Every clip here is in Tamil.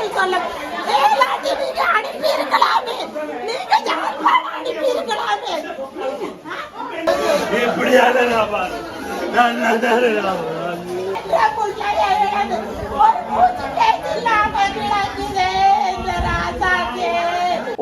பதில் சொல்ல ஏலாட்டி நீங்க அனுப்பி இருக்கலாமே நீங்க யாழ்ப்பாணம் அனுப்பி இருக்கலாமே இப்படியாக நான் பாரு. நான் நன்றாக இருக்கிறேன். ஒரு மூச்சு பேச்சு இல்லாம கிடக்குதே இந்த ராசாக்கே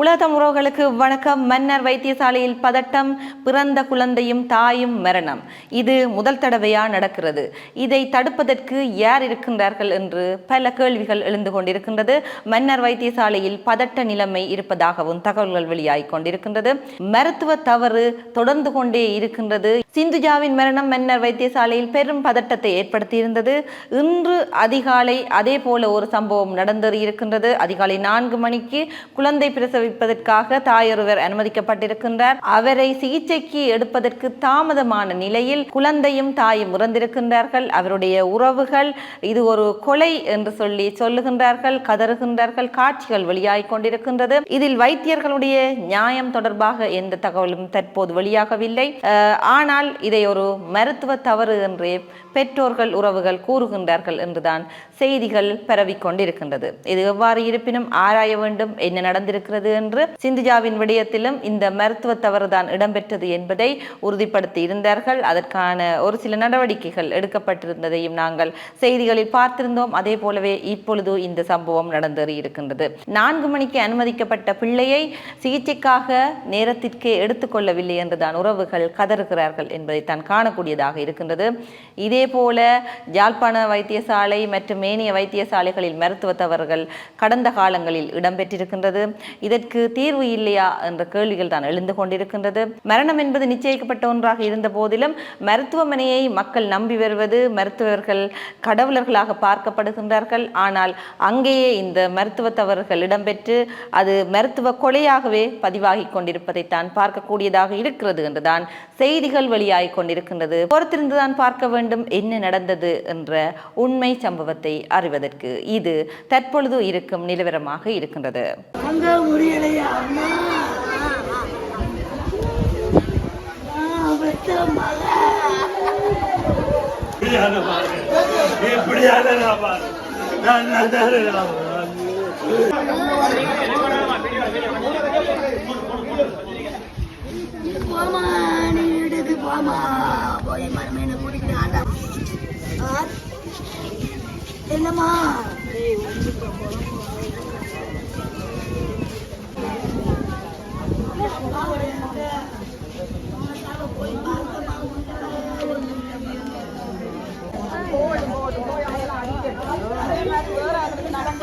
உலகம் உறவுகளுக்கு வணக்கம். மன்னர் வைத்தியசாலையில் பதட்டம் பிறந்த குழந்தையும் தாயும் மரணம். இது முதல் தடவையா நடக்கிறது. இதை தடுப்பதற்கு யார் இருக்கின்றார்கள் என்று பல கேள்விகள் எழுந்து கொண்டிருக்கின்றது. மன்னர் வைத்தியசாலையில் பதட்ட நிலைமை இருப்பதாகவும் தகவல்கள் வெளியாகி கொண்டிருக்கின்றது. மருத்துவ தவறு தொடர்ந்து கொண்டே இருக்கின்றது. சிந்துஜாவின் மரணம் மன்னர் வைத்தியசாலையில் பெரும் பதட்டத்தை ஏற்படுத்தியிருந்தது. இன்று அதிகாலை அதே போல ஒரு சம்பவம் நடந்தது இருக்கின்றது அதிகாலை நான்கு மணிக்கு குழந்தை பிரசவிப்பதற்காக தாயொருவர் அனுமதிக்கப்பட்டிருக்கின்றார். அவரை சிகிச்சைக்கு எடுப்பதற்கு தாமதமான நிலையில் குழந்தையும் தாயும் இறந்திருக்கின்றார்கள். அவருடைய உறவுகள் இது ஒரு கொலை என்று சொல்லி சொல்லுகின்றார்கள் கதறுகின்றார்கள் காட்சிகள் வெளியாகிக் கொண்டிருக்கின்றது. இதில் வைத்தியர்களுடைய நியாயம் தொடர்பாக எந்த தகவலும் தற்போது வெளியாகவில்லை. ஆனால் இதை ஒரு மருத்துவ தவறு என்றே பெற்றோர்கள் உறவுகள் கூறுகின்றார்கள் என்றுதான் செய்திகள் பரவிக்கொண்டிருக்கின்றது. இது எவ்வாறு இருப்பினும் ஆராய வேண்டும் என்ன நடந்திருக்கிறது என்று சிந்துஜாவின் விடயத்திலும் இந்த மருத்துவ தவறுதான் இடம்பெற்றது என்பதை உறுதிப்படுத்தி இருந்தார்கள். அதற்கான ஒரு சில நடவடிக்கைகள் எடுக்கப்பட்டிருந்ததையும் நாங்கள் செய்திகளில் பார்த்திருந்தோம். அதே போலவே இப்பொழுது இந்த சம்பவம் நடந்தேறி இருக்கின்றது. நான்கு மணிக்கு அனுமதிக்கப்பட்ட பிள்ளையை சிகிச்சைக்காக நேரத்திற்கே எடுத்துக்கொள்ளவில்லை என்றுதான் உறவுகள் கதறுகிறார்கள் என்பதை தான் காணக்கூடியதாக இருக்கின்றது. இதே போல யாழ்ப்பாண வைத்தியசாலை மற்றும் மேனிய வைத்தியசாலைகளில் மருத்துவ தவறுகள் கடந்த காலங்களில் இடம்பெற்றிருக்கின்றது. இதற்கு தீர்வு இல்லையா என்ற கேள்விகள் தான் எழுந்து கொண்டிருக்கின்றது. மரணம் என்பது நிச்சயிக்கப்பட்ட ஒன்றாக இருந்த போதிலும் மருத்துவமனையை மக்கள் நம்பி வருவது மருத்துவர்கள் கடவுளர்களாக பார்க்கப்படுகின்றார்கள். ஆனால் அங்கேயே இந்த மருத்துவ தவறுகள் இடம்பெற்று அது மருத்துவ கொலையாகவே பதிவாகி கொண்டிருப்பதைத்தான் பார்க்கக்கூடியதாக இருக்கிறது என்றுதான் செய்திகள் வெளியாகிக் கொண்டிருக்கின்றது. பொறுத்திருந்துதான் பார்க்க வேண்டும் என்ன நடந்தது என்ற உண்மை சம்பவத்தை அறிவதற்கு இது தற்பொழுது இருக்கும் நிலவரமாக இருக்கின்றது. முடியலையா அம்மா. இப்படியாக நான். போமா நீ வீட்டுக்கு போமா போய் என்னம்மா?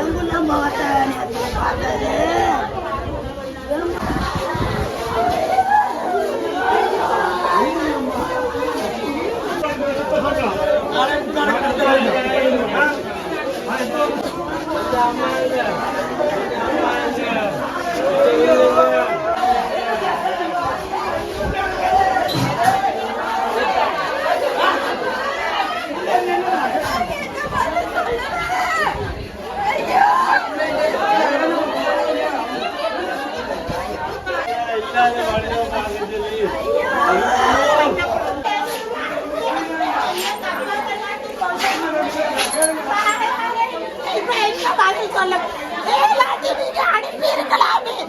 எங்குள்ள முகத்தை நேத்து பார்த்தது